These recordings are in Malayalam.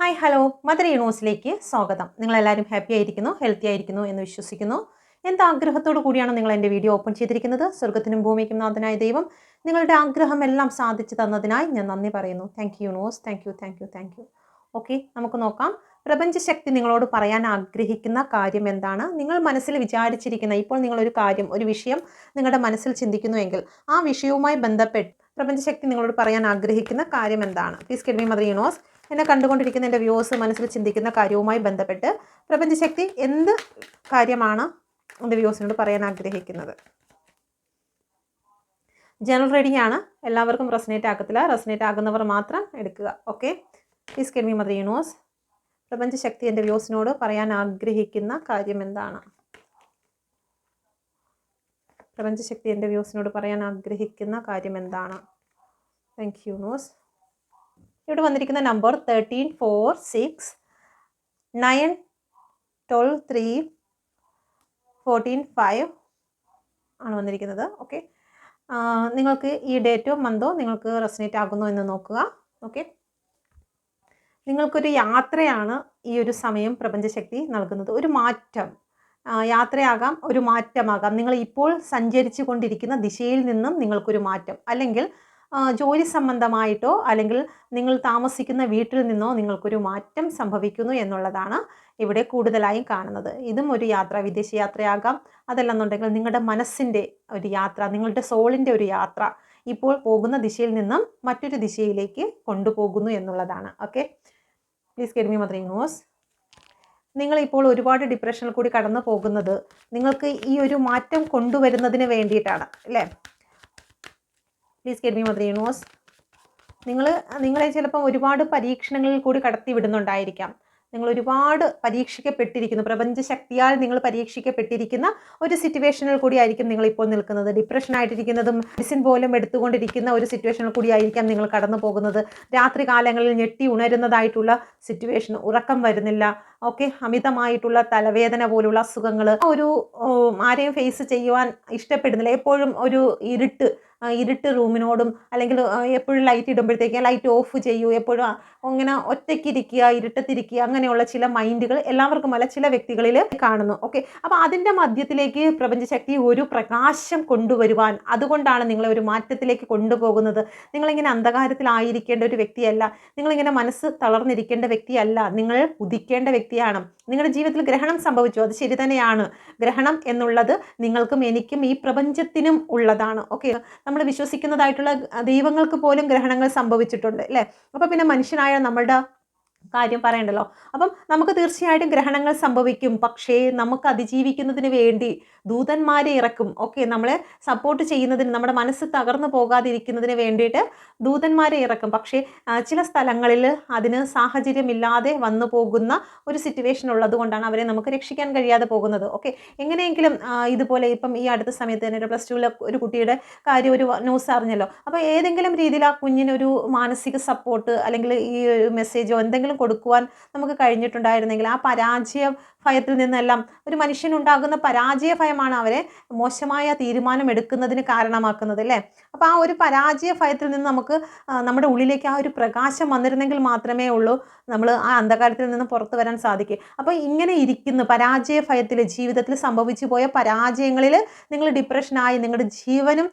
ഹായ് ഹലോ മദർ യൂണിവേഴ്സിലേക്ക് സ്വാഗതം. നിങ്ങളെല്ലാവരും ഹാപ്പി ആയിരിക്കുന്നു ഹെൽത്തി ആയിരിക്കുന്നു എന്ന് വിശ്വസിക്കുന്നു. എന്ത് ആഗ്രഹത്തോടു കൂടിയാണ് നിങ്ങൾ എന്റെ വീഡിയോ ഓപ്പൺ ചെയ്തിരിക്കുന്നത്? സ്വർഗത്തിനും ഭൂമിക്കും നാഥനായ ദൈവം നിങ്ങളുടെ ആഗ്രഹം എല്ലാം സാധിച്ചു തന്നതിനായി ഞാൻ നന്ദി പറയുന്നു. Thank you universe thank you thank you thank you okay നമുക്ക് നോക്കാം. പ്രപഞ്ചശക്തി നിങ്ങളോട് പറയാൻ ആഗ്രഹിക്കുന്ന കാര്യം എന്താണ്? നിങ്ങൾ മനസ്സിൽ വിചാരിച്ചിരിക്കുന്ന ഇപ്പോൾ നിങ്ങളൊരു കാര്യം ഒരു വിഷയം നിങ്ങളുടെ മനസ്സിൽ ചിന്തിക്കുന്നുവെങ്കിൽ ആ വിഷയവുമായി ബന്ധപ്പെട്ട് പ്രപഞ്ചശക്തി നിങ്ങളോട് പറയാൻ ആഗ്രഹിക്കുന്ന കാര്യം എന്താണ്? പ്ലീസ് കെഡ്മി മദർ യൂണിവേഴ്സ് എന്നെ കണ്ടുകൊണ്ടിരിക്കുന്ന എന്റെ വ്യൂസ് മനസ്സിൽ ചിന്തിക്കുന്ന കാര്യവുമായി ബന്ധപ്പെട്ട് പ്രപഞ്ചശക്തി എന്ത് കാര്യമാണ് എന്റെ വ്യൂസിനോട് പറയാൻ ആഗ്രഹിക്കുന്നത്? ജനറൽ റീഡിംഗ് ആണ്. എല്ലാവർക്കും റെസനേറ്റ് ആക്കത്തില്ല. റെസനേറ്റ് ആകുന്നവർ മാത്രം എടുക്കുക. Okay please guide me mother universe പ്രപഞ്ചശക്തി എന്റെ വ്യൂസിനോട് പറയാൻ ആഗ്രഹിക്കുന്ന കാര്യം എന്താണ്? പ്രപഞ്ചശക്തി എന്റെ വ്യൂസിനോട് പറയാൻ ആഗ്രഹിക്കുന്ന കാര്യം എന്താണ്? താങ്ക് യു നോസ് ഇവിടെ വന്നിരിക്കുന്ന number thirteen four six nine twelve three fourteen five ആണ് വന്നിരിക്കുന്നത്. ഓക്കെ നിങ്ങൾക്ക് ഈ ഡേറ്റോ മന്തോ നിങ്ങൾക്ക് റെസിനേറ്റ് ആകുന്നു എന്ന് നോക്കുക. ഓക്കെ നിങ്ങൾക്കൊരു യാത്രയാണ് ഈ ഒരു സമയം പ്രപഞ്ചശക്തി നൽകുന്നത്. ഒരു മാറ്റം. യാത്രയാകാം ഒരു മാറ്റമാകാം. നിങ്ങൾ ഇപ്പോൾ സഞ്ചരിച്ചു കൊണ്ടിരിക്കുന്ന ദിശയിൽ നിന്നും നിങ്ങൾക്കൊരു മാറ്റം. അല്ലെങ്കിൽ ജോലി സംബന്ധമായിട്ടോ അല്ലെങ്കിൽ നിങ്ങൾ താമസിക്കുന്ന വീട്ടിൽ നിന്നോ നിങ്ങൾക്കൊരു മാറ്റം സംഭവിക്കുന്നു എന്നുള്ളതാണ് ഇവിടെ കൂടുതലായും കാണുന്നത്. ഇതും ഒരു യാത്ര വിദേശ യാത്രയാകാം അതല്ലെന്നുണ്ടെങ്കിൽ നിങ്ങളുടെ മനസ്സിന്റെ ഒരു യാത്ര നിങ്ങളുടെ സോളിന്റെ ഒരു യാത്ര ഇപ്പോൾ പോകുന്ന ദിശയിൽ നിന്നും മറ്റൊരു ദിശയിലേക്ക് കൊണ്ടുപോകുന്നു എന്നുള്ളതാണ്. ഓക്കെ? പ്ലീസ് കെഡ്മി മദ്രീ ന്യൂസ് നിങ്ങളിപ്പോൾ ഒരുപാട് ഡിപ്രഷനിൽ കൂടി കടന്നു പോകുന്നത് നിങ്ങൾക്ക് ഈ ഒരു മാറ്റം കൊണ്ടുവരുന്നതിന് വേണ്ടിയിട്ടാണ് അല്ലേ? Please K B mother universe നിങ്ങൾ നിങ്ങളെ ചിലപ്പം ഒരുപാട് പരീക്ഷണങ്ങളിൽ കൂടി കടത്തി വിടുന്നുണ്ടായിരിക്കാം നിങ്ങൾ ഒരുപാട് പരീക്ഷിക്കപ്പെട്ടിരിക്കുന്നു. പ്രപഞ്ച ശക്തിയാൽ നിങ്ങൾ പരീക്ഷിക്കപ്പെട്ടിരിക്കുന്ന ഒരു സിറ്റുവേഷനിൽ കൂടി ആയിരിക്കും നിങ്ങൾ ഇപ്പോൾ നിൽക്കുന്നത്. ഡിപ്രഷൻ ആയിട്ടിരിക്കുന്നതും മെഡിസിൻ പോലും എടുത്തുകൊണ്ടിരിക്കുന്ന ഒരു സിറ്റുവേഷനിൽ കൂടി ആയിരിക്കാം നിങ്ങൾ കടന്നു പോകുന്നത് രാത്രി കാലങ്ങളിൽ ഞെട്ടി ഉണരുന്നതായിട്ടുള്ള സിറ്റുവേഷൻ ഉറക്കം വരുന്നില്ല. ഓക്കെ അമിതമായിട്ടുള്ള തലവേദന പോലുള്ള അസുഖങ്ങൾ ഒരു ആരെയും ഫേസ് ചെയ്യുവാൻ ഇഷ്ടപ്പെടുന്നില്ല. എപ്പോഴും ഒരു ഇരുട്ട് ഇരുട്ട് റൂമിനോടും അല്ലെങ്കിൽ എപ്പോഴും ലൈറ്റ് ഇടുമ്പോഴത്തേക്ക് ലൈറ്റ് ഓഫ് ചെയ്യൂ. എപ്പോഴും അങ്ങനെ ഒറ്റയ്ക്കിരിക്കുക ഇരുട്ടത്തിരിക്കുക അങ്ങനെയുള്ള ചില മൈൻഡുകൾ എല്ലാവർക്കും അല്ല ചില വ്യക്തികളിൽ കാണുന്നു. ഓക്കെ അപ്പോൾ അതിന്റെ മധ്യത്തിലേക്ക് പ്രപഞ്ചശക്തി ഒരു പ്രകാശം കൊണ്ടുവരുവാൻ അതുകൊണ്ടാണ് നിങ്ങളെ ഒരു മാറ്റത്തിലേക്ക് കൊണ്ടുപോകുന്നത്. നിങ്ങളിങ്ങനെ അന്ധകാരത്തിലായിരിക്കേണ്ട ഒരു വ്യക്തിയല്ല. നിങ്ങളിങ്ങനെ മനസ്സ് തളർന്നിരിക്കേണ്ട വ്യക്തിയല്ല. നിങ്ങൾ ഉദിക്കേണ്ട വ്യക്തിയാണ്. നിങ്ങളുടെ ജീവിതത്തിൽ ഗ്രഹണം സംഭവിച്ചു. അത് ശരി തന്നെയാണ്. ഗ്രഹണം എന്നുള്ളത് നിങ്ങൾക്കും എനിക്കും ഈ പ്രപഞ്ചത്തിനും ഉള്ളതാണ്. ഓക്കെ നമ്മൾ വിശ്വസിക്കുന്നതായിട്ടുള്ള ദൈവങ്ങൾക്ക് പോലും ഗ്രഹണങ്ങൾ സംഭവിച്ചിട്ടുണ്ട്. അല്ലേ? അപ്പോൾ പിന്നെ മനുഷ്യനായ നമ്മളുടെ കാര്യം പറയണ്ടല്ലോ. അപ്പം നമുക്ക് തീർച്ചയായിട്ടും ഗ്രഹണങ്ങൾ സംഭവിക്കും. പക്ഷേ നമുക്ക് അതിജീവിക്കുന്നതിന് വേണ്ടി ദൂതന്മാരെ ഇറക്കും. ഓക്കെ നമ്മളെ സപ്പോർട്ട് ചെയ്യുന്നതിന് നമ്മുടെ മനസ്സ് തകർന്നു പോകാതിരിക്കുന്നതിന് വേണ്ടിയിട്ട് ദൂതന്മാരെ ഇറക്കും. പക്ഷേ ചില സ്ഥലങ്ങളിൽ അതിന് സാഹചര്യമില്ലാതെ വന്നു പോകുന്ന ഒരു സിറ്റുവേഷൻ ഉള്ളതുകൊണ്ടാണ് അവരെ നമുക്ക് രക്ഷിക്കാൻ കഴിയാതെ പോകുന്നത്. ഓക്കെ എങ്ങനെയെങ്കിലും ഇതുപോലെ ഇപ്പം ഈ അടുത്ത സമയത്ത് തന്നെ പ്ലസ് ടുവിലെ ഒരു കുട്ടിയുടെ കാര്യം ഒരു ന്യൂസ് അറിഞ്ഞല്ലോ. അപ്പോൾ ഏതെങ്കിലും രീതിയിൽ ആ കുഞ്ഞിനൊരു മാനസിക സപ്പോർട്ട് അല്ലെങ്കിൽ ഈ ഒരു മെസ്സേജോ എന്തെങ്കിലും കൊടുക്കുവാൻ നമുക്ക് കഴിഞ്ഞിട്ടുണ്ടായിരുന്നെങ്കിൽ ആ പരാജയ ഭയത്തിൽ നിന്നെല്ലാം ഒരു മനുഷ്യനുണ്ടാകുന്ന പരാജയ ഭയമാണ് അവരെ മോശമായ തീരുമാനം എടുക്കുന്നതിന് കാരണമാക്കുന്നത് അല്ലേ? അപ്പോൾ ആ ഒരു പരാജയ ഭയത്തിൽ നിന്ന് നമുക്ക് നമ്മുടെ ഉള്ളിലേക്ക് ആ ഒരു പ്രകാശം വന്നിരുന്നെങ്കിൽ മാത്രമേ ഉള്ളൂ നമ്മൾ ആ അന്ധകാരത്തിൽ നിന്ന് പുറത്തു വരാൻ സാധിക്കൂ. അപ്പോൾ ഇങ്ങനെ ഇരിക്കുന്നു പരാജയ ഭയത്തിൽ ജീവിതത്തിൽ സംഭവിച്ചു പോയ പരാജയങ്ങളിൽ നിങ്ങൾ ഡിപ്രഷനായി നിങ്ങളുടെ ജീവനും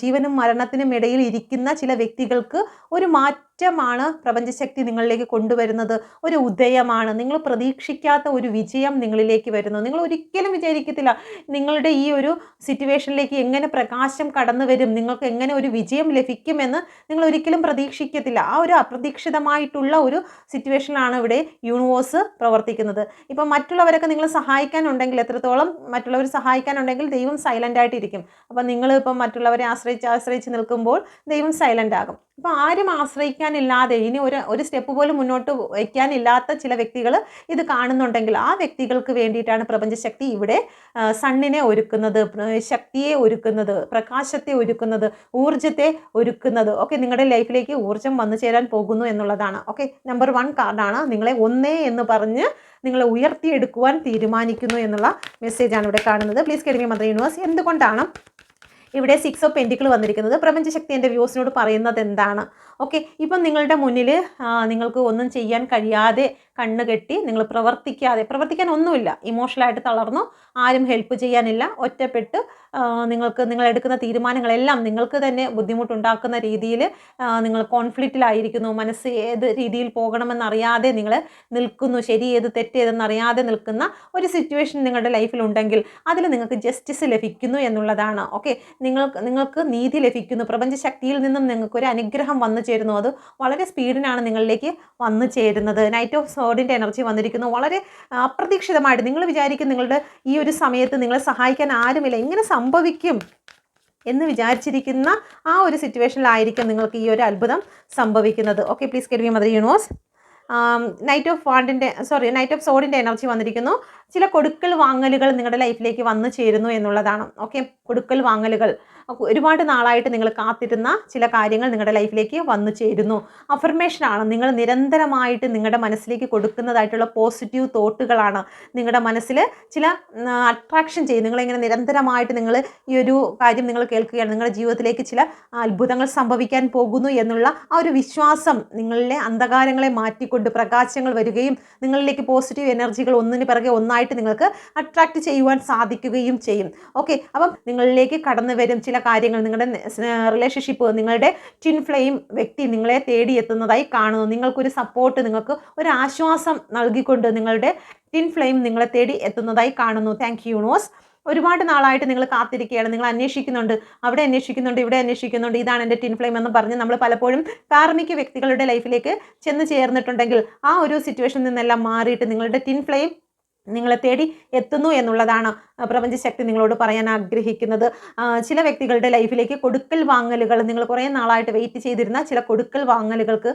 ജീവനും മരണത്തിനും ഇടയിൽ ഇരിക്കുന്ന ചില വ്യക്തികൾക്ക് ഒരു മാറ്റമാണ് പ്രപഞ്ചശക്തി നിങ്ങളിലേക്ക് കൊണ്ടുവരുന്നത് ഒരു ഉദയമാണ്. നിങ്ങൾ പ്രതീക്ഷിക്കാത്ത ഒരു വിജയം നിങ്ങളിലേക്ക് വരുന്നു. നിങ്ങൾ ഒരിക്കലും വിചാരിക്കത്തില്ല നിങ്ങളുടെ ഈ ഒരു സിറ്റുവേഷനിലേക്ക് എങ്ങനെ പ്രകാശം കടന്നു വരും നിങ്ങൾക്ക് എങ്ങനെ ഒരു വിജയം ലഭിക്കുമെന്ന് നിങ്ങൾ ഒരിക്കലും പ്രതീക്ഷിക്കത്തില്ല. ആ ഒരു അപ്രതീക്ഷിതമായിട്ടുള്ള ഒരു സിറ്റുവേഷനിലാണ് ഇവിടെ യൂണിവേഴ്സ് പ്രവർത്തിക്കുന്നത്. ഇപ്പം മറ്റുള്ളവരൊക്കെ നിങ്ങൾ സഹായിക്കാനുണ്ടെങ്കിൽ എത്രത്തോളം മറ്റുള്ളവർ സഹായിക്കാനുണ്ടെങ്കിൽ ദൈവം സൈലന്റ് ആയിട്ടിരിക്കും. അപ്പം നിങ്ങൾ ഇപ്പം മറ്റുള്ളവരെ ആശ്രയിച്ച് ആശ്രയിച്ച് നിൽക്കുമ്പോൾ ദൈവം സൈലന്റ് ആകും. അപ്പോൾ ആരും ആശ്രയിക്കാനില്ലാതെ ഇനി ഒരു ഒരു സ്റ്റെപ്പ് പോലും മുന്നോട്ട് വയ്ക്കാനില്ലാത്ത ചില വ്യക്തികൾ ഇത് കാണുന്നുണ്ടെങ്കിൽ ആ വ്യക്തികൾക്ക് വേണ്ടിയിട്ടാണ് പ്രപഞ്ചശക്തി ഇവിടെ സണ്ണിനെ ഒരുക്കുന്നത് ശക്തിയെ ഒരുക്കുന്നത് പ്രകാശത്തെ ഒരുക്കുന്നത് ഊർജത്തെ ഒരുക്കുന്നത്. ഓക്കെ നിങ്ങളുടെ ലൈഫിലേക്ക് ഊർജം വന്നു ചേരാൻ പോകുന്നു എന്നുള്ളതാണ്. ഓക്കെ നമ്പർ വൺ കാർഡാണ്. നിങ്ങളെ ഒന്നേ എന്ന് പറഞ്ഞ് നിങ്ങളെ ഉയർത്തിയെടുക്കുവാൻ തീരുമാനിക്കുന്നു എന്നുള്ള മെസ്സേജാണ് ഇവിടെ കാണുന്നത്. പ്ലീസ് കെഡിമി മദർ യൂണിവേഴ്സ് എന്തുകൊണ്ടാണ് ഇവിടെ സിക്സ് ഓഫ് പെന്റിക്കിൾ വന്നിരിക്കുന്നത്. പ്രപഞ്ചശക്തി എന്റെ വ്യൂസിനോട് പറയുന്നത് എന്താണ്? ഓക്കെ ഇപ്പം നിങ്ങളുടെ മുന്നിൽ നിങ്ങൾക്ക് ഒന്നും ചെയ്യാൻ കഴിയാതെ കണ്ണ് കെട്ടി നിങ്ങൾ പ്രവർത്തിക്കാതെ പ്രവർത്തിക്കാൻ ഒന്നുമില്ല. ഇമോഷണലായിട്ട് തളർന്നു ആരും ഹെൽപ്പ് ചെയ്യാനില്ല ഒറ്റപ്പെട്ട് നിങ്ങൾക്ക് നിങ്ങൾ എടുക്കുന്ന തീരുമാനങ്ങളെല്ലാം നിങ്ങൾക്ക് തന്നെ ബുദ്ധിമുട്ടുണ്ടാക്കുന്ന രീതിയിൽ നിങ്ങൾ കോൺഫ്ലിക്റ്റിലായിരിക്കുന്നു മനസ്സ് ഏത് രീതിയിൽ പോകണമെന്നറിയാതെ നിങ്ങൾ നിൽക്കുന്നു. ശരി ഏത് തെറ്റ് ഏതെന്നറിയാതെ നിൽക്കുന്ന ഒരു സിറ്റുവേഷൻ നിങ്ങളുടെ ലൈഫിലുണ്ടെങ്കിൽ അതിൽ നിങ്ങൾക്ക് ജസ്റ്റിസ് ലഭിക്കുന്നു എന്നുള്ളതാണ്. ഓക്കെ നിങ്ങൾക്ക് നിങ്ങൾക്ക് നീതി ലഭിക്കുന്നു. പ്രപഞ്ചശക്തിയിൽ നിന്നും നിങ്ങൾക്കൊരു അനുഗ്രഹം വന്നു ചേരുന്നു. അത് വളരെ സ്പീഡിനാണ് നിങ്ങളിലേക്ക് വന്നു ചേരുന്നത്. നൈറ്റ് ഓഫ് സോഡിന്റെ എനർജി വന്നിരിക്കുന്നു. വളരെ അപ്രതീക്ഷിതമായിട്ട് നിങ്ങൾ വിചാരിക്കും നിങ്ങളുടെ ഈ ഒരു സമയത്ത് നിങ്ങളെ സഹായിക്കാൻ ആരുമില്ല. എങ്ങനെ സംഭവിക്കും എന്ന് വിചാരിച്ചിരിക്കുന്ന ആ ഒരു സിറ്റുവേഷനിലായിരിക്കും നിങ്ങൾക്ക് ഈ ഒരു അത്ഭുതം സംഭവിക്കുന്നത്. Okay please V mother universe knight of വാണ്ടിന്റെ sorry knight of സോഡിന്റെ എനർജി വന്നിരിക്കുന്നു. ചില കൊടുക്കൽ വാങ്ങലുകൾ നിങ്ങളുടെ ലൈഫിലേക്ക് വന്നു ചേരുന്നു എന്നുള്ളതാണ്. ഓക്കെ കൊടുക്കൽ വാങ്ങലുകൾ. ഒരുപാട് നാളായിട്ട് നിങ്ങൾ കാത്തിരുന്ന ചില കാര്യങ്ങൾ നിങ്ങളുടെ ലൈഫിലേക്ക് വന്നു ചേരുന്നു. അഫർമേഷനാണ് നിങ്ങൾ നിരന്തരമായിട്ട് നിങ്ങളുടെ മനസ്സിലേക്ക് കൊടുക്കുന്നതായിട്ടുള്ള പോസിറ്റീവ് തോട്ടുകളാണ് നിങ്ങളുടെ മനസ്സിൽ ചില അട്രാക്ഷൻ ചെയ്യും നിങ്ങളിങ്ങനെ നിരന്തരമായിട്ട് നിങ്ങൾ ഈ ഒരു കാര്യം നിങ്ങൾ കേൾക്കുകയാണ്. നിങ്ങളുടെ ജീവിതത്തിലേക്ക് ചില അത്ഭുതങ്ങൾ സംഭവിക്കാൻ പോകുന്നു എന്നുള്ള ആ ഒരു വിശ്വാസം നിങ്ങളിലെ അന്ധകാരങ്ങളെ മാറ്റിക്കൊണ്ട് പ്രകാശങ്ങൾ വരികയും നിങ്ങളിലേക്ക് പോസിറ്റീവ് എനർജികൾ ഒന്നിന് പിറകെ ഒന്നായിട്ട് നിങ്ങൾക്ക് അട്രാക്റ്റ് ചെയ്യുവാൻ സാധിക്കുകയും ചെയ്യും. ഓക്കെ അപ്പം നിങ്ങളിലേക്ക് കടന്നു വരും. ചില കാര്യങ്ങൾ നിങ്ങളുടെ റിലേഷൻഷിപ്പ് നിങ്ങളുടെ ടിൻ ഫ്ലെയിം വ്യക്തി നിങ്ങളെ തേടിയെത്തുന്നതായി കാണുന്നു. നിങ്ങൾക്കൊരു സപ്പോർട്ട് നിങ്ങൾക്ക് ഒരു ആശ്വാസം നൽകിക്കൊണ്ട് നിങ്ങളുടെ ടിൻ ഫ്ലെയിം നിങ്ങളെ തേടി എത്തുന്നതായി കാണുന്നു. താങ്ക് യു യൂണിവേഴ്സ് ഒരുപാട് നാളായിട്ട് നിങ്ങൾ കാത്തിരിക്കുകയാണ്. നിങ്ങൾ അന്വേഷിക്കുന്നുണ്ട്. അവിടെ അന്വേഷിക്കുന്നുണ്ട് ഇവിടെ അന്വേഷിക്കുന്നുണ്ട്. ഇതാണ് എന്റെ ടിൻ ഫ്ലെയിം എന്ന് പറഞ്ഞ് നമ്മൾ പലപ്പോഴും കാർമിക വ്യക്തികളുടെ ലൈഫിലേക്ക് ചെന്ന് ചേർന്നിട്ടുണ്ടെങ്കിൽ ആ ഒരു സിറ്റുവേഷനിൽ നിന്നെല്ലാം മാറിയിട്ട് നിങ്ങളുടെ ടിൻ ഫ്ലെയിം നിങ്ങളെ തേടി എത്തുന്നു എന്നുള്ളതാണ് പ്രപഞ്ചശക്തി നിങ്ങളോട് പറയാൻ ആഗ്രഹിക്കുന്നത്. ചില വ്യക്തികളുടെ ലൈഫിലേക്ക് കൊടുക്കൽ വാങ്ങലുകൾ നിങ്ങൾ കുറേ നാളായിട്ട് വെയിറ്റ് ചെയ്തിരുന്ന ചില കൊടുക്കൽ വാങ്ങലുകൾക്ക്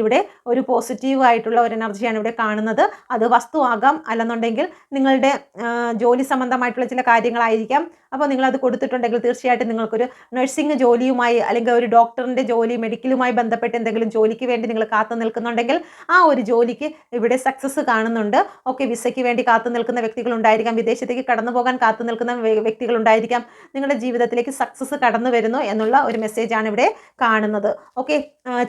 ഇവിടെ ഒരു പോസിറ്റീവ് ആയിട്ടുള്ള ഒരു എനർജിയാണ് ഇവിടെ കാണുന്നത്. അത് വസ്തുവാകാം. അല്ലെന്നുണ്ടെങ്കിൽ നിങ്ങളുടെ ജോലി സംബന്ധമായിട്ടുള്ള ചില കാര്യങ്ങളായിരിക്കാം. അപ്പോൾ നിങ്ങളത് കൊടുത്തിട്ടുണ്ടെങ്കിൽ തീർച്ചയായിട്ടും നിങ്ങൾക്കൊരു നഴ്സിംഗ് ജോലിയുമായി അല്ലെങ്കിൽ ഒരു ഡോക്ടറിന്റെ ജോലി മെഡിക്കലുമായി ബന്ധപ്പെട്ട് എന്തെങ്കിലും ജോലിക്ക് വേണ്ടി നിങ്ങൾ കാത്തു നിൽക്കുന്നുണ്ടെങ്കിൽ ആ ഒരു ജോലിക്ക് ഇവിടെ സക്സസ് കാണുന്നുണ്ട്. ഓക്കെ വിസയ്ക്ക് വേണ്ടി കാത്തു നിൽക്കുന്ന വ്യക്തികളുണ്ടായിരിക്കാം. വിദേശത്തേക്ക് കടന്നു പോകാൻ കാത്തു നിൽക്കുന്ന വ്യക്തികൾ വ്യക്തികളുണ്ടായിരിക്കാം. നിങ്ങളുടെ ജീവിതത്തിലേക്ക് സക്സസ് കടന്നു വരുന്നു എന്നുള്ള ഒരു മെസ്സേജാണ് ഇവിടെ കാണുന്നത്. ഓക്കെ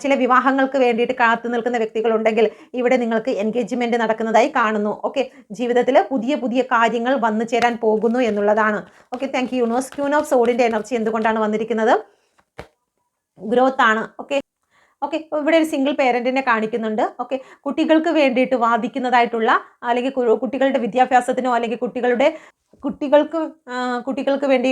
ചില വിവാഹങ്ങൾക്ക് വേണ്ടിയിട്ട് കാത്തു നിൽക്കുന്ന വ്യക്തികളുണ്ടെങ്കിൽ ഇവിടെ നിങ്ങൾക്ക് എൻഗേജ്മെന്റ് നടക്കുന്നതായി കാണുന്നു. ഓക്കെ ജീവിതത്തിൽ പുതിയ പുതിയ കാര്യങ്ങൾ വന്നു ചേരാൻ പോകുന്നു എന്നുള്ളതാണ്. Okay thank you universe queen of സോഡിന്റെ energy എന്തുകൊണ്ടാണ് വന്നിരിക്കുന്നത്? ഗ്രോത്ത് ആണ്. ഓക്കെ ഓക്കെ ഇവിടെ ഒരു സിംഗിൾ പേരന്റിനെ കാണിക്കുന്നുണ്ട്. ഓക്കെ കുട്ടികൾക്ക് വേണ്ടിയിട്ട് വാദിക്കുന്നതായിട്ടുള്ള അല്ലെങ്കിൽ കുട്ടികളുടെ വിദ്യാഭ്യാസത്തിനോ അല്ലെങ്കിൽ കുട്ടികളുടെ കുട്ടികൾക്ക് കുട്ടികൾക്ക് വേണ്ടി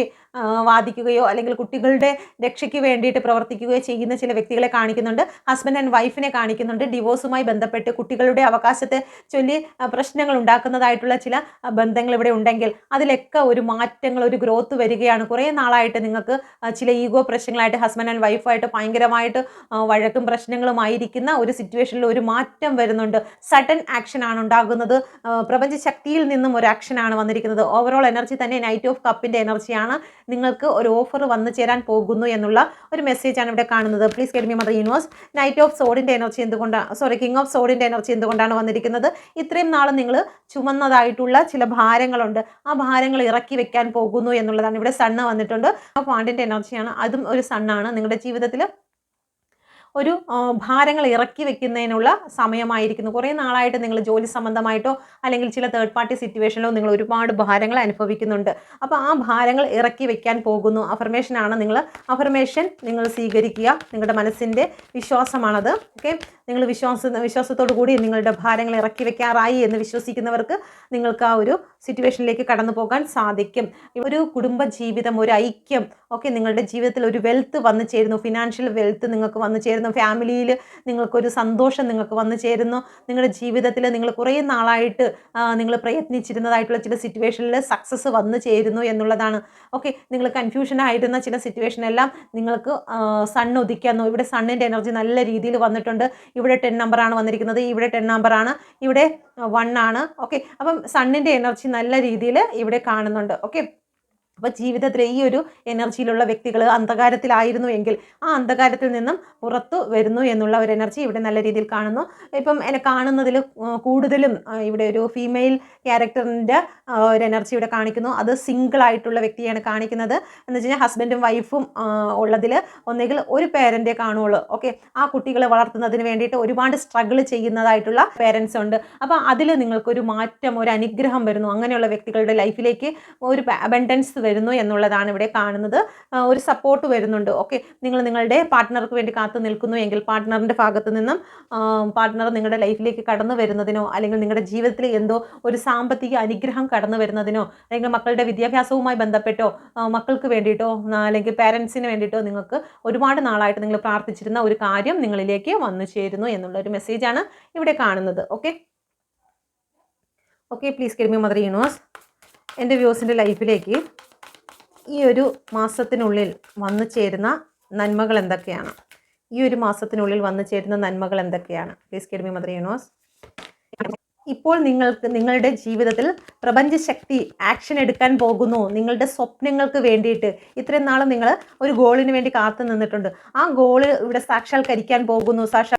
വാദിക്കുകയോ അല്ലെങ്കിൽ കുട്ടികളുടെ രക്ഷയ്ക്ക് വേണ്ടിയിട്ട് പ്രവർത്തിക്കുകയോ ചെയ്യുന്ന ചില വ്യക്തികളെ കാണിക്കുന്നുണ്ട്. ഹസ്ബൻഡ് ആൻഡ് വൈഫിനെ കാണിക്കുന്നുണ്ട്. ഡിവോഴ്സുമായി ബന്ധപ്പെട്ട് കുട്ടികളുടെ അവകാശത്തെ ചൊല്ലി പ്രശ്നങ്ങൾ ഉണ്ടാക്കുന്നതായിട്ടുള്ള ചില ബന്ധങ്ങൾ ഇവിടെ ഉണ്ടെങ്കിൽ അതിലൊക്കെ ഒരു മാറ്റങ്ങൾ ഒരു ഗ്രോത്ത് വരികയാണ്. കുറേ നാളായിട്ട് നിങ്ങൾക്ക് ചില ഈഗോ പ്രശ്നങ്ങളായിട്ട് ഹസ്ബൻഡ് ആൻഡ് വൈഫായിട്ട് ഭയങ്കരമായിട്ട് വഴക്കും പ്രശ്നങ്ങളുമായിരിക്കുന്ന ഒരു സിറ്റുവേഷനിൽ ഒരു മാറ്റം വരുന്നുണ്ട്. സഡൻ ആക്ഷൻ ആണ് ഉണ്ടാകുന്നത്. പ്രപഞ്ച ശക്തിയിൽ നിന്നും ഒരു ആക്ഷനാണ് വന്നിരിക്കുന്നത്. ഓവറോൾ എനർജി തന്നെ നൈറ്റ് ഓഫ് കപ്പിന്റെ എനർജിയാണ് നിങ്ങൾക്ക് ഒരു ഓഫർ വന്നു ചേരാൻ പോകുന്നു എന്നുള്ള ഒരു മെസ്സേജാണ് ഇവിടെ കാണുന്നത്. Please guide me mother universe knight of സോഡിന്റെ energy എന്തുകൊണ്ടാണ് സോറി കിങ് ഓഫ് സോഡിന്റെ എനർജി എന്തുകൊണ്ടാണ് വന്നിരിക്കുന്നത്? ഇത്രയും നാൾ നിങ്ങൾ ചുമന്നതായിട്ടുള്ള ചില ഭാരങ്ങളുണ്ട്. ആ ഭാരങ്ങൾ ഇറക്കി വെക്കാൻ പോകുന്നു എന്നുള്ളതാണ് ഇവിടെ സണ്ണ് വന്നിട്ടുണ്ട്. ആ പാണ്ടിന്റെ എനർജിയാണ് അതും ഒരു സണ്ണാണ്. നിങ്ങളുടെ ജീവിതത്തിൽ ഒരു ഭാരങ്ങൾ ഇറക്കി വെക്കുന്നതിനുള്ള സമയമായിരിക്കുന്നു. കുറേ നാളായിട്ട് നിങ്ങൾ ജോലി സംബന്ധമായിട്ടോ അല്ലെങ്കിൽ ചില തേർഡ് പാർട്ടി സിറ്റുവേഷനിലോ നിങ്ങൾ ഒരുപാട് ഭാരങ്ങൾ അനുഭവിക്കുന്നുണ്ട്. അപ്പോൾ ആ ഭാരങ്ങൾ ഇറക്കി വെക്കാൻ പോകുന്നു. അഫർമേഷനാണ് നിങ്ങൾ അഫർമേഷൻ നിങ്ങൾ സ്വീകരിക്കുക. നിങ്ങളുടെ മനസ്സിന്റെ വിശ്വാസമാണത്. ഓക്കെ നിങ്ങൾ വിശ്വാസ വിശ്വാസത്തോടു കൂടി നിങ്ങളുടെ ഭാരങ്ങൾ ഇറക്കി വെക്കാറായി എന്ന് വിശ്വസിക്കുന്നവർക്ക് നിങ്ങൾക്ക് ആ ഒരു സിറ്റുവേഷനിലേക്ക് കടന്നു പോകാൻ സാധിക്കും. ഒരു കുടുംബ ജീവിതം ഒരു ഐക്യം ഓക്കെ നിങ്ങളുടെ ജീവിതത്തിൽ ഒരു വെൽത്ത് വന്നു ചേരുന്നു. ഫിനാൻഷ്യൽ വെൽത്ത് നിങ്ങൾക്ക് വന്നു ചേരുന്നു. ഫാമിലിയിൽ നിങ്ങൾക്കൊരു സന്തോഷം നിങ്ങൾക്ക് വന്നു ചേരുന്നു. നിങ്ങളുടെ ജീവിതത്തിൽ നിങ്ങൾ കുറേ നാളായിട്ട് നിങ്ങൾ പ്രയത്നിച്ചിരുന്നതായിട്ടുള്ള ചില സിറ്റുവേഷനിൽ സക്സസ് വന്നു ചേരുന്നു എന്നുള്ളതാണ്. ഓക്കെ നിങ്ങൾ കൺഫ്യൂഷൻ ആയിരുന്ന ചില സിറ്റുവേഷൻ എല്ലാം നിങ്ങൾക്ക് സൺ ഉദിക്കുന്നു ഇവിടെ സണ്ണിന്റെ എനർജി നല്ല രീതിയിൽ വന്നിട്ടുണ്ട്. ഇവിടെ ടെൻ നമ്പറാണ് വന്നിരിക്കുന്നത്. ഇവിടെ ടെൻ നമ്പറാണ് ഇവിടെ വൺ ആണ്. ഓക്കെ അപ്പം സണ്ണിന്റെ എനർജി നല്ല രീതിയിൽ ഇവിടെ കാണുന്നുണ്ട്. ഓക്കെ അപ്പോൾ ജീവിതത്തിലെ ഈ ഒരു എനർജിയിലുള്ള വ്യക്തികൾ അന്ധകാരത്തിലായിരുന്നു എങ്കിൽ ആ അന്ധകാരത്തിൽ നിന്നും പുറത്തു വരുന്നു എന്നുള്ള ഒരു എനർജി ഇവിടെ നല്ല രീതിയിൽ കാണുന്നു. ഇപ്പം എന്നെ കാണുന്നതിൽ കൂടുതലും ഇവിടെ ഒരു ഫീമെയിൽ ക്യാരക്ടറിന്റെ ഒരു എനർജി ഇവിടെ കാണിക്കുന്നു. അത് സിംഗിൾ ആയിട്ടുള്ള വ്യക്തിയാണ് കാണിക്കുന്നത്. എന്ന് വെച്ച് കഴിഞ്ഞാൽ ഹസ്ബൻഡും വൈഫും ഉള്ളതിൽ ഒന്നുകിൽ ഒരു പേരന്റേ കാണുള്ളൂ. ഓക്കെ ആ കുട്ടികളെ വളർത്തുന്നതിന് വേണ്ടിയിട്ട് ഒരുപാട് സ്ട്രഗിൾ ചെയ്യുന്നതായിട്ടുള്ള പേരൻസ് ഉണ്ട്. അപ്പോൾ അതിൽ നിങ്ങൾക്കൊരു മാറ്റം ഒരു അനുഗ്രഹം വരുന്നു അങ്ങനെയുള്ള വ്യക്തികളുടെ ലൈഫിലേക്ക് ഒരു അബൻഡൻസ് വരുന്നു എന്നുള്ളതാണ് ഇവിടെ കാണുന്നത്. ഒരു സപ്പോർട്ട് വരുന്നുണ്ട്. ഓക്കെ നിങ്ങൾ നിങ്ങളുടെ പാർട്ട്ണർക്ക് വേണ്ടി കാത്തു നിൽക്കുന്നു എങ്കിൽ പാർട്ട്ണറിന്റെ ഭാഗത്ത് നിന്നും പാർട്ട്ണർ നിങ്ങളുടെ ലൈഫിലേക്ക് കടന്നു വരുന്നതിനോ അല്ലെങ്കിൽ നിങ്ങളുടെ ജീവിതത്തിൽ എന്തോ ഒരു സാമ്പത്തിക അനുഗ്രഹം കടന്നു വരുന്നതിനോ അല്ലെങ്കിൽ മക്കളുടെ വിദ്യാഭ്യാസവുമായി ബന്ധപ്പെട്ടോ മക്കൾക്ക് വേണ്ടിയിട്ടോ അല്ലെങ്കിൽ പാരൻസിന് വേണ്ടിയിട്ടോ നിങ്ങൾക്ക് ഒരുപാട് നാളായിട്ട് നിങ്ങൾ പ്രാർത്ഥിച്ചിരുന്ന ഒരു കാര്യം നിങ്ങളിലേക്ക് വന്നു ചേരുന്നു എന്നുള്ള ഒരു മെസ്സേജാണ് ഇവിടെ കാണുന്നത്. Okay okay please guide me mother universe എന്റെ വ്യൂസിന്റെ ലൈഫിലേക്ക് ഈ ഒരു മാസത്തിനുള്ളിൽ വന്നു ചേരുന്ന നന്മകൾ എന്തൊക്കെയാണ്? ഈ ഒരു മാസത്തിനുള്ളിൽ വന്നു ചേരുന്ന നന്മകൾ എന്തൊക്കെയാണ്? പ്ലീസ് കിഡ്മി മദർ യൂണിവേഴ്സ് ഇപ്പോൾ നിങ്ങൾക്ക് നിങ്ങളുടെ ജീവിതത്തിൽ പ്രപഞ്ചശക്തി ആക്ഷൻ എടുക്കാൻ പോകുന്നു. നിങ്ങളുടെ സ്വപ്നങ്ങൾക്ക് വേണ്ടിയിട്ട് ഇത്രയും നാളും നിങ്ങൾ ഒരു ഗോളിന് വേണ്ടി കാത്തു നിന്നിട്ടുണ്ട്. ആ ഗോൾ ഇവിടെ സാക്ഷാത്കരിക്കാൻ പോകുന്നു. സാക്ഷാ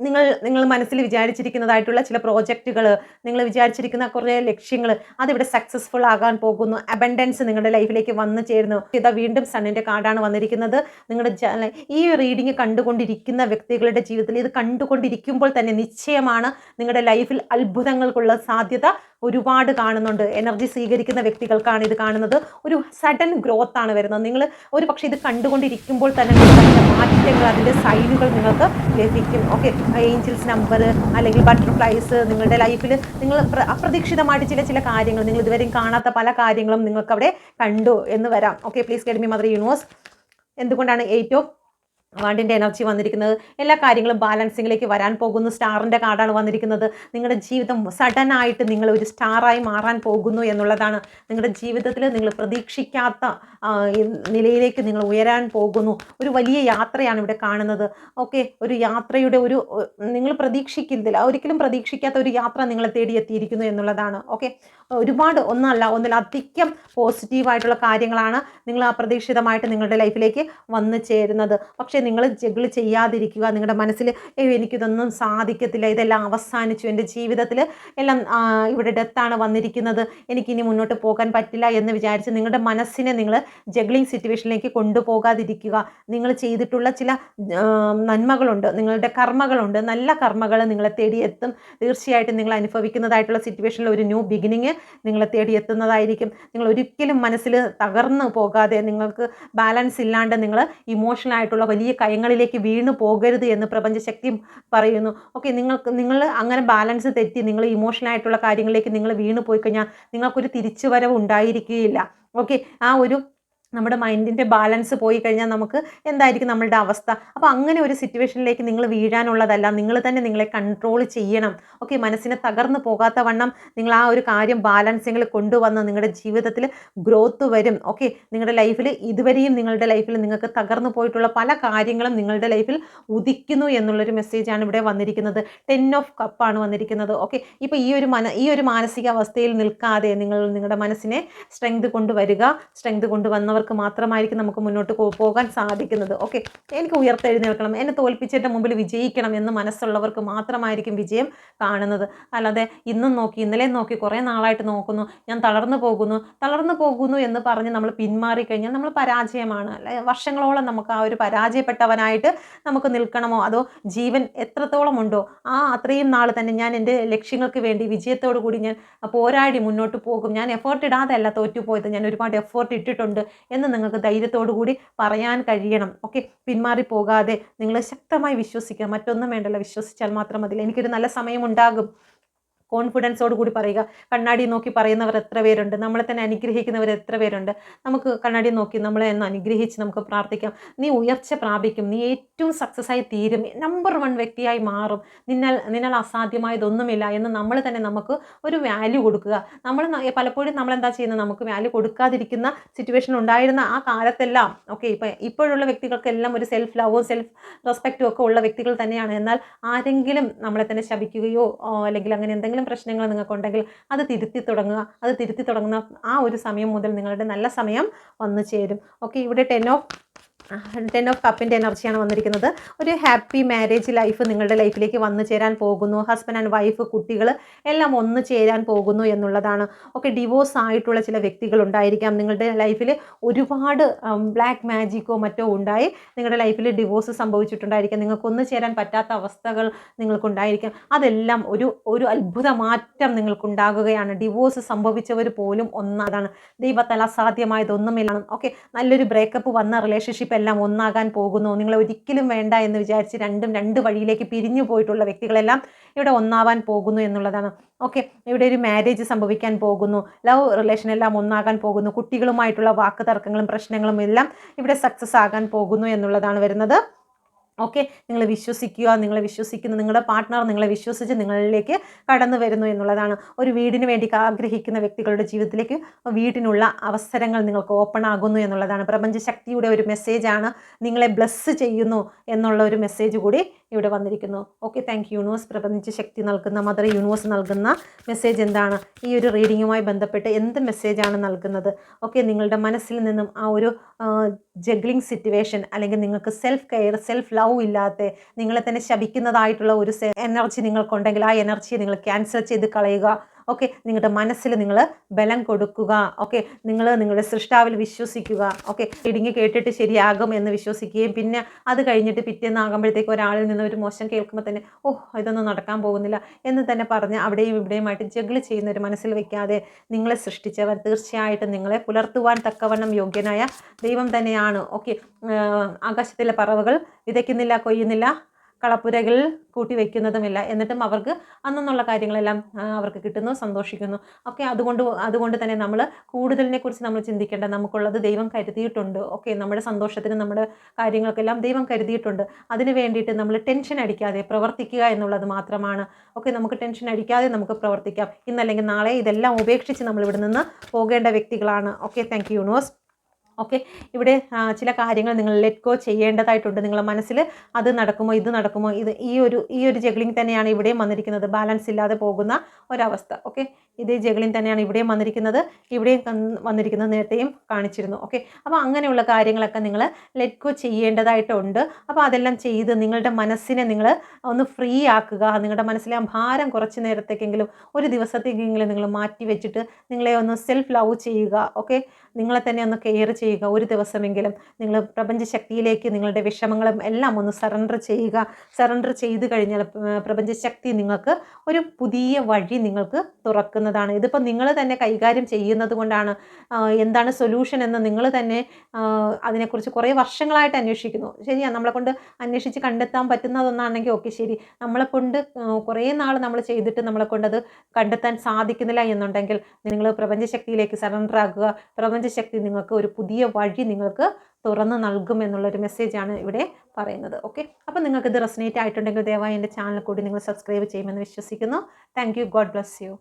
നിങ്ങൾ നിങ്ങൾ മനസ്സിൽ വിചാരിച്ചിരിക്കുന്നതായിട്ടുള്ള ചില പ്രോജക്റ്റുകൾ നിങ്ങൾ വിചാരിച്ചിരിക്കുന്ന കുറേ ലക്ഷ്യങ്ങൾ അതിവിടെ സക്സസ്ഫുൾ ആകാൻ പോകുന്നു. അബൻഡൻസ് നിങ്ങളുടെ ലൈഫിലേക്ക് വന്നു ചേരുന്നു. ഇതാ വീണ്ടും സണ്ണിന്റെ കാർഡാണ് വന്നിരിക്കുന്നത്. നിങ്ങളുടെ ഈ റീഡിങ് കണ്ടുകൊണ്ടിരിക്കുന്ന വ്യക്തികളുടെ ജീവിതത്തിൽ ഇത് കണ്ടുകൊണ്ടിരിക്കുമ്പോൾ തന്നെ നിശ്ചയമാണ് നിങ്ങളുടെ ലൈഫിൽ അത്ഭുതങ്ങൾക്കുള്ള സാധ്യത. ഒരുപാട് കാണുന്നുണ്ട്. എനർജി സ്വീകരിക്കുന്ന വ്യക്തികൾക്കാണ് ഇത് കാണുന്നത്. ഒരു സഡൻ ഗ്രോത്ത് ആണ് വരുന്നത്. നിങ്ങൾ ഒരു പക്ഷേ ഇത് കണ്ടുകൊണ്ടിരിക്കുമ്പോൾ തന്നെ മാറ്റങ്ങൾ അതിന്റെ സൈനുകൾ നിങ്ങൾക്ക് ലഭിക്കും. ഓക്കെ ഏഞ്ചൽസ് നമ്പർ അല്ലെങ്കിൽ ബട്ടർഫ്ലൈസ് നിങ്ങളുടെ ലൈഫിൽ നിങ്ങൾ പ്ര- അപ്രതീക്ഷിതമായിട്ട് ചില ചില കാര്യങ്ങൾ നിങ്ങൾ ഇതുവരെയും കാണാത്ത പല കാര്യങ്ങളും നിങ്ങൾക്ക് അവിടെ കണ്ടു എന്ന് വരാം. Okay please guide me mother universe എന്തുകൊണ്ടാണ് ഓഫ് വാണ്ടിന്റെ എനർജി വന്നിരിക്കുന്നത് എല്ലാ കാര്യങ്ങളും ബാലൻസിങ്ങിലേക്ക് വരാൻ പോകുന്നു സ്റ്റാറിന്റെ കാർഡാണ് വന്നിരിക്കുന്നത്. നിങ്ങളുടെ ജീവിതം സഡനായിട്ട് നിങ്ങൾ ഒരു സ്റ്റാറായി മാറാൻ പോകുന്നു എന്നുള്ളതാണ്. നിങ്ങളുടെ ജീവിതത്തിൽ നിങ്ങൾ പ്രതീക്ഷിക്കാത്ത നിലയിലേക്ക് നിങ്ങൾ ഉയരാൻ പോകുന്നു. ഒരു വലിയ യാത്രയാണ് ഇവിടെ കാണുന്നത്. ഓക്കെ ഒരു യാത്രയുടെ ഒരു നിങ്ങൾ പ്രതീക്ഷിക്കുന്നില്ല ഒരിക്കലും പ്രതീക്ഷിക്കാത്ത ഒരു യാത്ര നിങ്ങളെ തേടി എത്തിയിരിക്കുന്നു എന്നുള്ളതാണ്. ഓക്കെ ഒരുപാട് ഒന്നല്ല ഒന്നിലധികം പോസിറ്റീവായിട്ടുള്ള കാര്യങ്ങളാണ് നിങ്ങൾ അപ്രതീക്ഷിതമായിട്ട് നിങ്ങളുടെ ലൈഫിലേക്ക് വന്നു ചേരുന്നത്. പക്ഷേ നിങ്ങൾ ജഗിൾ ചെയ്യാതിരിക്കുക. നിങ്ങളുടെ മനസ്സിൽ എനിക്കിതൊന്നും സാധിക്കത്തില്ല. ഇതെല്ലാം അവസാനിച്ചു. എന്റെ ജീവിതത്തിൽ എല്ലാം ഇവിടെ ഡെത്താണ് വന്നിരിക്കുന്നത്. എനിക്കിനി മുന്നോട്ട് പോകാൻ പറ്റില്ല എന്ന് വിചാരിച്ച് നിങ്ങളുടെ മനസ്സിനെ നിങ്ങൾ ജഗ്ലിംഗ് സിറ്റുവേഷനിലേക്ക് കൊണ്ടുപോകാതിരിക്കുക. നിങ്ങൾ ചെയ്തിട്ടുള്ള ചില നന്മകളുണ്ട്. നിങ്ങളുടെ കർമ്മകളുണ്ട്. നല്ല കർമ്മകൾ നിങ്ങളെ തേടിയെത്തും. തീർച്ചയായിട്ടും നിങ്ങൾ അനുഭവിക്കുന്നതായിട്ടുള്ള സിറ്റുവേഷനിൽ ഒരു ന്യൂ ബിഗിനിങ് നിങ്ങളെ തേടിയെത്തുന്നതായിരിക്കും. നിങ്ങൾ ഒരിക്കലും മനസ്സിൽ തകർന്നു പോകാതെ നിങ്ങൾക്ക് ബാലൻസ് ഇല്ലാണ്ട് നിങ്ങൾ ഇമോഷണൽ ആയിട്ടുള്ള വലിയ കയങ്ങളിലേക്ക് വീണു പോകരുത് എന്ന് പ്രപഞ്ചശക്തി പറയുന്നു. ഓക്കെ നിങ്ങൾക്ക് നിങ്ങൾ അങ്ങനെ ബാലൻസ് തെറ്റി നിങ്ങൾ ഇമോഷണൽ ആയിട്ടുള്ള കാര്യങ്ങളിലേക്ക് നിങ്ങൾ വീണു പോയി കഴിഞ്ഞാൽ നിങ്ങൾക്കൊരു തിരിച്ചുവരവ് ഉണ്ടായിരിക്കുകയില്ല. ഓക്കെ ആ ഒരു നമ്മുടെ മൈൻഡിന്റെ ബാലൻസ് പോയി കഴിഞ്ഞാൽ നമുക്ക് എന്തായിരിക്കും നമ്മളുടെ അവസ്ഥ? അപ്പോൾ അങ്ങനെ ഒരു സിറ്റുവേഷനിലേക്ക് നിങ്ങൾ വീഴാനുള്ളതല്ല. നിങ്ങൾ തന്നെ നിങ്ങളെ കൺട്രോൾ ചെയ്യണം. ഓക്കെ മനസ്സിനെ തകർന്നു പോകാത്ത വണ്ണം നിങ്ങൾ ആ ഒരു കാര്യം ബാലൻസിങ്ങിൽ കൊണ്ടുവന്ന് നിങ്ങളുടെ ജീവിതത്തിൽ ഗ്രോത്ത് വരും. ഓക്കെ നിങ്ങളുടെ ലൈഫിൽ ഇതുവരെയും നിങ്ങളുടെ ലൈഫിൽ നിങ്ങൾക്ക് തകർന്നു പോയിട്ടുള്ള പല കാര്യങ്ങളും നിങ്ങളുടെ ലൈഫിൽ ഉദിക്കുന്നു എന്നുള്ളൊരു മെസ്സേജാണ് ഇവിടെ വന്നിരിക്കുന്നത്. ടെൻ ഓഫ് കപ്പാണ് വന്നിരിക്കുന്നത്. ഓക്കെ ഇപ്പോൾ ഈ ഒരു മന ഈ ഒരു മാനസികാവസ്ഥയിൽ നിൽക്കാതെ നിങ്ങൾ നിങ്ങളുടെ മനസ്സിനെ സ്ട്രെങ്ത് കൊണ്ടുവരിക. സ്ട്രെങ്ത് കൊണ്ടുവന്നവർക്ക് മാത്രമായിരിക്കും നമുക്ക് മുന്നോട്ട് പോകാൻ സാധിക്കുന്നത്. ഓക്കെ എനിക്ക് ഉയർത്തെഴുന്നേൽക്കണം. എന്നെ തോൽപ്പിച്ചിട്ട് മുമ്പിൽ വിജയിക്കണം എന്ന് മനസ്സുള്ളവർക്ക് മാത്രമായിരിക്കും വിജയം കാണുന്നത്. അല്ലാതെ ഇന്നും നോക്കി ഇന്നലെയും നോക്കി കുറേ നാളായിട്ട് നോക്കുന്നു. ഞാൻ തളർന്നു പോകുന്നു. തളർന്നു പോകുന്നു എന്ന് പറഞ്ഞ് നമ്മൾ പിന്മാറി കഴിഞ്ഞാൽ നമ്മൾ പരാജയമാണ്. വർഷങ്ങളോളം നമുക്ക് ആ ഒരു പരാജയപ്പെട്ടവനായിട്ട് നമുക്ക് നിൽക്കണമോ? അതോ ജീവൻ എത്രത്തോളം ഉണ്ടോ? ആ അത്രയും നാൾ തന്നെ ഞാൻ എന്റെ ലക്ഷ്യങ്ങൾക്ക് വേണ്ടി വിജയത്തോടു കൂടി ഞാൻ പോരാടി മുന്നോട്ട് പോകും. ഞാൻ എഫേർട്ട് ഇടാതെ അല്ല തോറ്റുപോയത്. ഞാൻ ഒരുപാട് എഫേർട്ട് ഇട്ടിട്ടുണ്ട്. എന്ന് നിങ്ങൾക്ക് ധൈര്യത്തോടു കൂടി പറയാൻ കഴിയണം. ഓക്കെ പിന്മാറി പോകാതെ നിങ്ങൾ ശക്തമായി വിശ്വസിക്കുക. മറ്റൊന്നും വേണ്ടല്ല. വിശ്വസിച്ചാൽ മാത്രം മതി. എനിക്കൊരു നല്ല സമയം ഉണ്ടാകും. കോൺഫിഡൻസോട് കൂടി പറയുക. കണ്ണാടി നോക്കി പറയുന്നവർ എത്ര പേരുണ്ട്? നമ്മളെ തന്നെ അനുഗ്രഹിക്കുന്നവർ എത്ര പേരുണ്ട്? നമുക്ക് കണ്ണാടി നോക്കി നമ്മളെ ഒന്ന് അനുഗ്രഹിച്ച് നമുക്ക് പ്രാർത്ഥിക്കാം. നീ ഉയർച്ച പ്രാപിക്കും. നീ ഏറ്റവും സക്സസ് ആയി തീരും. നമ്പർ വൺ വ്യക്തിയായി മാറും. നിന്നാൽ നിന്നാൽ അസാധ്യമായതൊന്നുമില്ല എന്ന് നമ്മൾ തന്നെ നമുക്ക് ഒരു വാല്യൂ കൊടുക്കുക. നമ്മൾ പലപ്പോഴും നമ്മൾ എന്താ ചെയ്യുന്നത്? നമുക്ക് വാല്യൂ കൊടുക്കാതിരിക്കുന്ന സിറ്റുവേഷൻ ഉണ്ടായിരുന്ന ആ കാലത്തെല്ലാം ഓക്കെ ഇപ്പം ഇപ്പോഴുള്ള വ്യക്തികൾക്കെല്ലാം ഒരു സെൽഫ് ലവും സെൽഫ് റെസ്പെക്റ്റും ഒക്കെ ഉള്ള വ്യക്തികൾ തന്നെയാണ്. എന്നാൽ ആരെങ്കിലും നമ്മളെ തന്നെ ശപിക്കുകയോ അല്ലെങ്കിൽ അങ്ങനെ എന്തെങ്കിലും എന്തെങ്കിലും പ്രശ്നങ്ങൾ നിങ്ങൾക്കുണ്ടെങ്കിൽ അത് തിരുത്തി തുടങ്ങുക. അത് തിരുത്തി തുടങ്ങുന്ന ആ ഒരു സമയം മുതൽ നിങ്ങളുടെ നല്ല സമയം വന്നു ചേരും. ഓക്കെ ഇവിടെ ടെൻ ഓഫ് ടെൻ ഓഫ് കപ്പിന്റെ എനർജിയാണ് വന്നിരിക്കുന്നത്. ഒരു ഹാപ്പി മാരേജ് ലൈഫ് നിങ്ങളുടെ ലൈഫിലേക്ക് വന്നു ചേരാൻ പോകുന്നു. ഹസ്ബൻഡ് ആൻഡ് വൈഫ് കുട്ടികൾ എല്ലാം ഒന്ന് ചേരാൻ പോകുന്നു എന്നുള്ളതാണ്. ഓക്കെ ഡിവോഴ്സ് ആയിട്ടുള്ള ചില വ്യക്തികൾ ഉണ്ടായിരിക്കാം. നിങ്ങളുടെ ലൈഫിൽ ഒരുപാട് ബ്ലാക്ക് മാജിക്കോ മറ്റോ ഉണ്ടായി നിങ്ങളുടെ ലൈഫിൽ ഡിവോഴ്സ് സംഭവിച്ചിട്ടുണ്ടായിരിക്കാം. നിങ്ങൾക്ക് ഒന്ന് ചേരാൻ പറ്റാത്ത അവസ്ഥകൾ നിങ്ങൾക്കുണ്ടായിരിക്കാം. അതെല്ലാം ഒരു ഒരു അത്ഭുത മാറ്റം നിങ്ങൾക്കുണ്ടാകുകയാണ്. ഡിവോഴ്സ് സംഭവിച്ചവർ പോലും ഒന്നാതാണ് ദൈവത്തല അസാധ്യമായതൊന്നുമില്ല. ഓക്കെ നല്ലൊരു ബ്രേക്കപ്പ് വന്ന റിലേഷൻഷിപ്പ് എല്ലാം ഒന്നാകാൻ പോകുന്നു. നിങ്ങൾ ഒരിക്കലും വേണ്ട എന്ന് വിചാരിച്ച് രണ്ടും രണ്ട് വഴിയിലേക്ക് പിരിഞ്ഞു പോയിട്ടുള്ള വ്യക്തികളെല്ലാം ഇവിടെ ഒന്നാവാൻ പോകുന്നു എന്നുള്ളതാണ്. ഓക്കെ ഇവിടെ ഒരു മാരേജ് സംഭവിക്കാൻ പോകുന്നു. ലവ് റിലേഷൻ എല്ലാം ഒന്നാകാൻ പോകുന്നു. കുട്ടികളുമായിട്ടുള്ള വാക്ക് തർക്കങ്ങളും പ്രശ്നങ്ങളും എല്ലാം ഇവിടെ സക്സസ് ആകാൻ പോകുന്നു എന്നുള്ളതാണ് വരുന്നത്. ഓക്കെ? നിങ്ങൾ വിശ്വസിക്കുക നിങ്ങളെ വിശ്വസിക്കുന്ന നിങ്ങളുടെ പാർട്ട്ണർ നിങ്ങളെ വിശ്വസിച്ച് നിങ്ങളിലേക്ക് കടന്നു വരുന്നു എന്നുള്ളതാണ്. ഒരു വീടിന് വേണ്ടി ആഗ്രഹിക്കുന്ന വ്യക്തികളുടെ ജീവിതത്തിലേക്ക് വീടിനുള്ള അവസരങ്ങൾ നിങ്ങൾക്ക് ഓപ്പൺ ആകുന്നു എന്നുള്ളതാണ്. പ്രപഞ്ചശക്തിയുടെ ഒരു മെസ്സേജാണ് നിങ്ങളെ ബ്ലസ് ചെയ്യുന്നു എന്നുള്ള ഒരു മെസ്സേജ് കൂടി ഇവിടെ വന്നിരിക്കുന്നു. ഓക്കെ താങ്ക് യൂണിവേഴ്സ് പ്രപഞ്ച ശക്തി നൽകുന്ന മദർ യൂണിവേഴ്സ് നൽകുന്ന മെസ്സേജ് എന്താണ്? ഈ ഒരു റീഡിങ്ങുമായി ബന്ധപ്പെട്ട് എന്ത് മെസ്സേജാണ് നൽകുന്നത്? ഓക്കെ നിങ്ങളുടെ മനസ്സിൽ നിന്നും ആ ഒരു ജഗ്ലിംഗ് സിറ്റുവേഷൻ അല്ലെങ്കിൽ നിങ്ങൾക്ക് സെൽഫ് കെയർ സെൽഫ് ലവ് ഇല്ലാത്ത നിങ്ങളെ തന്നെ ശപിക്കുന്നതായിട്ടുള്ള ഒരു എനർജി നിങ്ങൾക്കുണ്ടെങ്കിൽ ആ എനർജി നിങ്ങൾ ക്യാൻസൽ ചെയ്ത് കളയുക. ഓക്കെ നിങ്ങളുടെ മനസ്സിൽ നിങ്ങൾ ബലം കൊടുക്കുക. ഓക്കെ നിങ്ങൾ നിങ്ങളുടെ സൃഷ്ടാവിൽ വിശ്വസിക്കുക. ഓക്കെ റീഡിങ് കേട്ടിട്ട് ശരിയാകും എന്ന് വിശ്വസിക്കുകയും പിന്നെ അത് കഴിഞ്ഞിട്ട് പിറ്റേന്നാകുമ്പോഴത്തേക്ക് ഒരാളിൽ നിന്ന് ഒരു മോശം കേൾക്കുമ്പോൾ തന്നെ ഓ ഇതൊന്നും നടക്കാൻ പോകുന്നില്ല എന്ന് തന്നെ പറഞ്ഞ് അവിടെയും ഇവിടെയുമായിട്ട് ജഗിൾ ചെയ്യുന്ന ഒരു മനസ്സിൽ വെക്കാതെ നിങ്ങളെ സൃഷ്ടിച്ചവർ തീർച്ചയായിട്ടും നിങ്ങളെ പുലർത്തുവാൻ തക്കവണ്ണം യോഗ്യനായ ദൈവം തന്നെയാണ്. ഓക്കെ ആകാശത്തിലെ പറവുകൾ വിതയ്ക്കുന്നില്ല കൊയ്യുന്നില്ല. കളപ്പുരകൾ കൂട്ടി വയ്ക്കുന്നതുമില്ല എന്നിട്ടും അവർക്ക് അന്നുള്ള കാര്യങ്ങളെല്ലാം അവർക്ക് കിട്ടുന്നു സന്തോഷിക്കുന്നു. ഒക്കെ അതുകൊണ്ട് അതുകൊണ്ട് തന്നെ നമ്മൾ കൂടുതലിനെ കുറിച്ച് നമ്മൾ ചിന്തിക്കേണ്ട നമുക്കുള്ളത് ദൈവം കരുതിയിട്ടുണ്ട്. ഓക്കെ നമ്മുടെ സന്തോഷത്തിന് നമ്മുടെ കാര്യങ്ങൾക്കെല്ലാം ദൈവം കരുതിയിട്ടുണ്ട്. അതിന് വേണ്ടിയിട്ട് നമ്മൾ ടെൻഷൻ അടിക്കാതെ പ്രവർത്തിക്കുക എന്നുള്ളത് മാത്രമാണ്. ഓക്കെ നമുക്ക് ടെൻഷൻ അടിക്കാതെ നമുക്ക് പ്രവർത്തിക്കാം. ഇന്നല്ലെങ്കിൽ നാളെ ഇതെല്ലാം ഉപേക്ഷിച്ച് നമ്മൾ ഇവിടെ നിന്ന് പോകേണ്ട വ്യക്തികളാണ്. Okay thank you universe okay? ഇവിടെ ചില കാര്യങ്ങൾ നിങ്ങൾ ലെറ്റ് ഗോ ചെയ്യേണ്ടതായിട്ടുണ്ട്. നിങ്ങളുടെ മനസ്സിൽ അത് നടക്കുമോ ഇത് നടക്കുമോ? ഇത് ഈ ഒരു ഈ ഒരു ജഗ്ലിംഗ് തന്നെയാണ് ഇവിടെയും വന്നിരിക്കുന്നത്. ബാലൻസ് ഇല്ലാതെ പോകുന്ന ഒരവസ്ഥ. ഓക്കെ? ഇതേ ജഗളിൻ തന്നെയാണ് ഇവിടെയും വന്നിരിക്കുന്നത്. ഇവിടെയും വന്നിരിക്കുന്നത് നേരത്തെയും കാണിച്ചിരുന്നു. ഓക്കെ അപ്പോൾ അങ്ങനെയുള്ള കാര്യങ്ങളൊക്കെ നിങ്ങൾ ലെറ്റ് ഗോ ചെയ്യേണ്ടതായിട്ടുണ്ട്. അപ്പോൾ അതെല്ലാം ചെയ്ത് നിങ്ങളുടെ മനസ്സിനെ നിങ്ങൾ ഒന്ന് ഫ്രീ ആക്കുക. നിങ്ങളുടെ മനസ്സിലെ ഭാരം കുറച്ച് നേരത്തേക്കെങ്കിലും ഒരു ദിവസത്തേക്കെങ്കിലും നിങ്ങൾ മാറ്റി വെച്ചിട്ട് നിങ്ങളെ ഒന്ന് സെൽഫ് ലവ് ചെയ്യുക. ഓക്കെ നിങ്ങളെ തന്നെ ഒന്ന് കെയർ ചെയ്യുക. ഒരു ദിവസമെങ്കിലും നിങ്ങൾ പ്രപഞ്ച ശക്തിയിലേക്ക് നിങ്ങളുടെ വിഷമങ്ങളും എല്ലാം ഒന്ന് സറണ്ടർ ചെയ്യുക. സറണ്ടർ ചെയ്ത് കഴിഞ്ഞാൽ പ്രപഞ്ച ശക്തി നിങ്ങൾക്ക് ഒരു പുതിയ വഴി നിങ്ങൾക്ക് തുറക്കുന്നതാണ് ഇതിപ്പോൾ നിങ്ങൾ തന്നെ കൈകാര്യം ചെയ്യുന്നത് കൊണ്ടാണ് എന്താണ് സൊല്യൂഷൻ എന്ന് നിങ്ങൾ തന്നെ അതിനെക്കുറിച്ച് കുറേ വർഷങ്ങളായിട്ട് അന്വേഷിക്കുന്നു. ശരിയാണ് നമ്മളെ കൊണ്ട് അന്വേഷിച്ച് കണ്ടെത്താൻ പറ്റുന്നതൊന്നാണെങ്കിൽ ഓക്കെ ശരി. നമ്മളെ കൊണ്ട് കുറേ നാൾ നമ്മൾ ചെയ്തിട്ട് നമ്മളെ കൊണ്ട് അത് കണ്ടെത്താൻ സാധിക്കുന്നില്ല എന്നുണ്ടെങ്കിൽ നിങ്ങൾ പ്രപഞ്ചശക്തിയിലേക്ക് സറണ്ടർ ആകുക പ്രപഞ്ചശക്തി നിങ്ങൾക്ക് ഒരു പുതിയ വഴി നിങ്ങൾക്ക് തുറന്ന് നൽകും എന്നുള്ളൊരു മെസ്സേജാണ് ഇവിടെ പറയുന്നത്. ഓക്കെ? അപ്പോൾ നിങ്ങൾക്ക് ഇത് റെസനേറ്റ് ആയിട്ടുണ്ടെങ്കിൽ ദയവായി എന്റെ ചാനൽ കൂടി നിങ്ങൾ സബ്സ്ക്രൈബ് ചെയ്യുമെന്ന് വിശ്വസിക്കുന്നു. Thank you God bless you